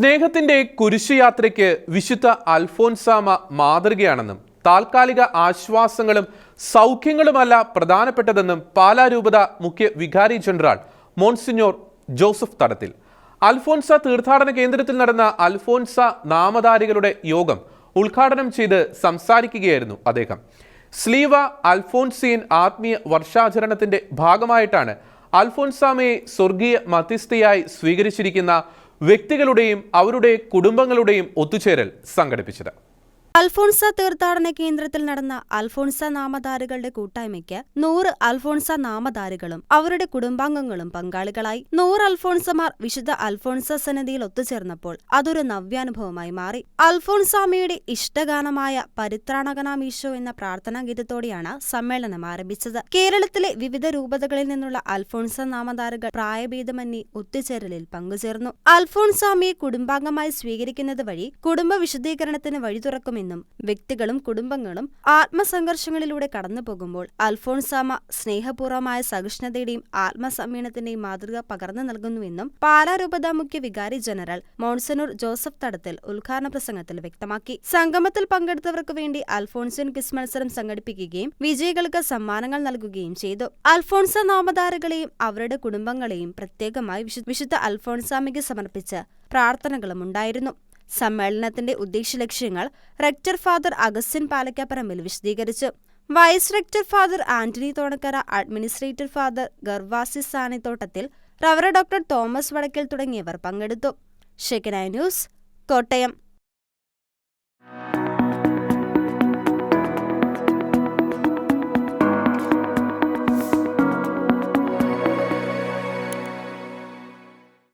സ്നേഹത്തിന്റെ കുരിശുയാത്രയ്ക്ക് വിശുദ്ധ അൽഫോൻസാമ മാതൃകയാണെന്നും താൽക്കാലിക ആശ്വാസങ്ങളും സൗഖ്യങ്ങളുമല്ല പ്രധാനപ്പെട്ടതെന്നും പാലാ രൂപത മുഖ്യ വികാരി ജനറൽ മോൺസിഞ്ഞോർ ജോസഫ് തടത്തിൽ. അൽഫോൻസ തീർത്ഥാടന കേന്ദ്രത്തിൽ നടന്ന അൽഫോൻസ നാമധാരികളുടെ യോഗം ഉദ്ഘാടനം ചെയ്ത് സംസാരിക്കുകയായിരുന്നു അദ്ദേഹം. സ്ലീവ അൽഫോൻസീൻ ആത്മീയ വർഷാചരണത്തിന്റെ ഭാഗമായിട്ടാണ് അൽഫോൻസാമയെ സ്വർഗീയ മധ്യസ്ഥയായി സ്വീകരിച്ചിരിക്കുന്ന വ്യക്തികളുടെയും അവരുടെ കുടുംബങ്ങളുടെയും ഒത്തുചേരൽ സംഘടിപ്പിച്ചത്. അൽഫോൺസ തീർത്ഥാടന കേന്ദ്രത്തിൽ നടന്ന അൽഫോൺസ നാമധാരികളുടെ കൂട്ടായ്മയ്ക്ക് നൂറ് അൽഫോൺസ നാമധാരികളും അവരുടെ കുടുംബാംഗങ്ങളും പങ്കാളികളായി. നൂറ് അൽഫോൺസമാർ വിശുദ്ധ അൽഫോൺസ സന്നിധിയിൽ ഒത്തുചേർന്നപ്പോൾ അതൊരു നവ്യാനുഭവമായി മാറി. അൽഫോൺസാമയുടെ ഇഷ്ടഗാനമായ പരിത്രാണകനാമീശോ എന്ന പ്രാർത്ഥനാ ഗീതത്തോടെയാണ് സമ്മേളനം ആരംഭിച്ചത്. കേരളത്തിലെ വിവിധ രൂപതകളിൽ നിന്നുള്ള അൽഫോൺസ നാമധാരകൾ പ്രായഭേദമന്യേ ഒത്തുചേരലിൽ പങ്കുചേർന്നു. അൽഫോൺസാമയെ കുടുംബാംഗമായി സ്വീകരിക്കുന്നത് വഴി കുടുംബ വിശുദ്ധീകരണത്തിന് വഴി തുറക്കുമെന്നും വ്യക്തികളും കുടുംബങ്ങളും ആത്മസംഘർഷങ്ങളിലൂടെ കടന്നു പോകുമ്പോൾ അൽഫോൺസാമ സ്നേഹപൂർവമായ സഹിഷ്ണുതയുടെയും ആത്മസമ്മേളനത്തിന്റെയും മാതൃക പകർന്നു നൽകുന്നുവെന്നും പാലാരൂപത മുഖ്യ വികാരി ജനറൽ മോൺസനൂർ ജോസഫ് തടത്തിൽ ഉദ്ഘാടന പ്രസംഗത്തിൽ വ്യക്തമാക്കി. സംഗമത്തിൽ പങ്കെടുത്തവർക്ക് വേണ്ടി അൽഫോൺസിൻ ക്വിസ് മത്സരം സംഘടിപ്പിക്കുകയും വിജയികൾക്ക് സമ്മാനങ്ങൾ നൽകുകയും ചെയ്തു. അൽഫോൺസ നാമധാരകളെയും അവരുടെ കുടുംബങ്ങളെയും പ്രത്യേകമായി വിശുദ്ധ അൽഫോൺസാമയ്ക്ക് സമർപ്പിച്ച് പ്രാർത്ഥനകളും ഉണ്ടായിരുന്നു. സമ്മേളനത്തിന്റെ ഉദ്ദേശ ലക്ഷ്യങ്ങൾ റെക്ടർ ഫാദർ അഗസ്റ്റിൻ പാലക്കാപ്പറമ്പിൽ വിശദീകരിച്ചു. Vice rector father Antony Thonakkara administrator father Gervasi Sanithottathil റവറ doctor Thomas Vadakkal തുടങ്ങിയവർ പങ്കെടുത്തു. Shekinah news Kottayam.